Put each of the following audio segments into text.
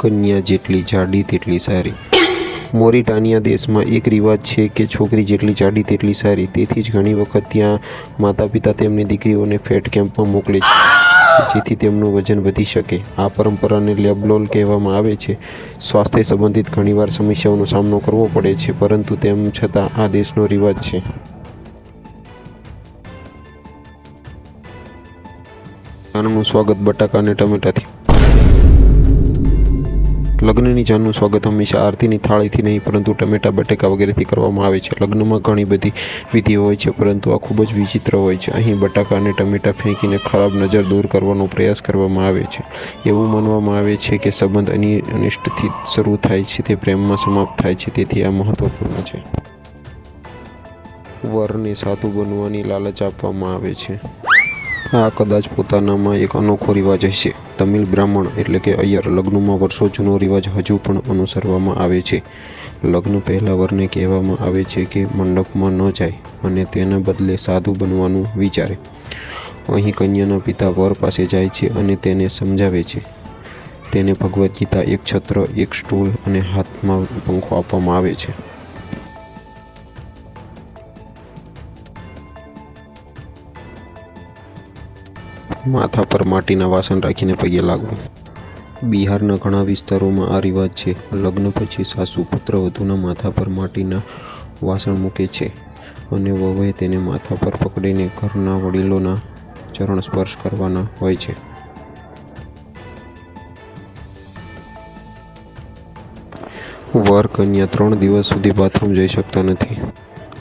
કન્યા જેટલી જાડી તેટલી સારી. મોરિટાનિયા દેશમાં એક રિવાજ છે કે છોકરી જેટલી જાડી તેટલી સારી. તેથી જ ઘણી વખત ત્યાં માતા પિતા તેમની દીકરીઓને ફેટ કેમ્પમાં મોકલે છે, જેથી તેમનું વજન વધી શકે. આ પરંપરાને લેબલોલ કહેવામાં આવે છે. સ્વાસ્થ્ય સંબંધિત ઘણીવાર સમસ્યાઓનો સામનો કરવો પડે છે, પરંતુ તેમ છતાં આ દેશનો રિવાજ છે. આનું સ્વાગત બટાકા અને ટમેટાથી. લગ્નની જાનનું સ્વાગત હંમેશા આરતીની થાળીથી નહીં, પરંતુ ટમેટા, બટેકા વગેરેથી કરવામાં આવે છે. લગ્નમાં ઘણી બધી વિધિઓ હોય છે, પરંતુ આ ખૂબ જ વિચિત્ર હોય છે. અહીં બટાકા અને ટમેટા ફેંકીને ખરાબ નજર દૂર કરવાનો પ્રયાસ કરવામાં આવે છે. એવું માનવામાં આવે છે કે સંબંધ અનિ, અનિષ્ટથી શરૂ થાય છે, તે પ્રેમમાં સમાપ્ત થાય છે, તેથી આ મહત્વપૂર્ણ છે. વરને સાધુ બનવાની લાલચ આપવામાં આવે છે. આ કદાચ પોતાનામાં એક અનોખો રિવાજ હશે. તમિલ બ્રાહ્મણ એટલે કે અય્યર લગ્નમાં વર્ષો જૂનો રિવાજ હજુ પણ અનુસરવામાં આવે છે. લગ્ન પહેલાં વરને કહેવામાં આવે છે કે મંડપમાં ન જાય અને તેના બદલે સાધુ બનવાનું વિચારે. અહીં કન્યાના પિતા વર પાસે જાય છે અને તેને સમજાવે છે. તેને ભગવદ્ ગીતા એક છત્ર, એક સ્ટૂલ અને હાથમાં પંખો આપવામાં આવે છે. માથા પર માટીના વાસણ રાખીને પગે લાગવું. બિહારના ઘણા વિસ્તારોમાં આ રિવાજ છે. લગ્ન પછી સાસુ પુત્ર વધુના માથા પર માટીના વાસણ મૂકે છે અને વહુએ તેને માથા પર પકડીને ઘરના વડીલોના ચરણ સ્પર્શ કરવાના હોય છે. વર કન્યા ત્રણ દિવસ સુધી બાથરૂમ જઈ શકતા નથી.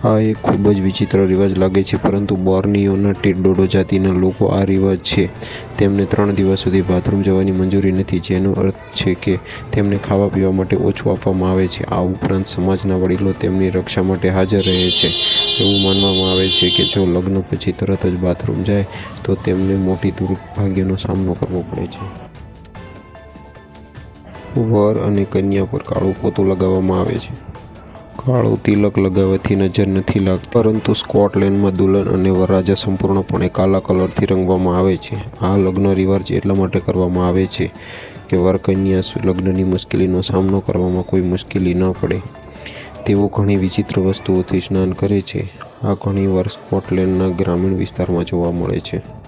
આ એક ખૂબ જ વિચિત્ર રિવાજ લાગે છે, પરંતુ બોર્નિયોના ટીડોડો જાતિના લોકો આ રિવાજ છે. તેમને ત્રણ દિવસ સુધી બાથરૂમ જવાની મંજૂરી નથી, જેનો અર્થ છે કે તેમને ખાવા પીવા માટે ઓછું આપવામાં આવે છે. આ ઉપરાંત સમાજના વડીલો તેમની રક્ષા માટે હાજર રહે છે. એવું માનવામાં આવે છે કે જો લગ્ન પછી તરત જ બાથરૂમ જાય, તો તેમને મોટી દુર્ભાગ્યનો સામનો કરવો પડે છે. વર અને કન્યા પર કાળું પોતું લગાવવામાં આવે છે. કાળું તિલક લગાવવાથી નજર નથી લાગતી. પરંતુ સ્કોટલેન્ડમાં દુલ્હન અને વરરાજા સંપૂર્ણપણે કાલા કલરથી રંગવામાં આવે છે. આ લગ્ન રિવાજ એટલા માટે કરવામાં આવે છે કે વરકન્યા લગ્નની મુશ્કેલીનો સામનો કરવામાં કોઈ મુશ્કેલી ન પડે. તેઓ ઘણી વિચિત્ર વસ્તુઓથી સ્નાન કરે છે. આ ઘણીવાર સ્કોટલેન્ડના ગ્રામીણ વિસ્તારમાં જોવા મળે છે.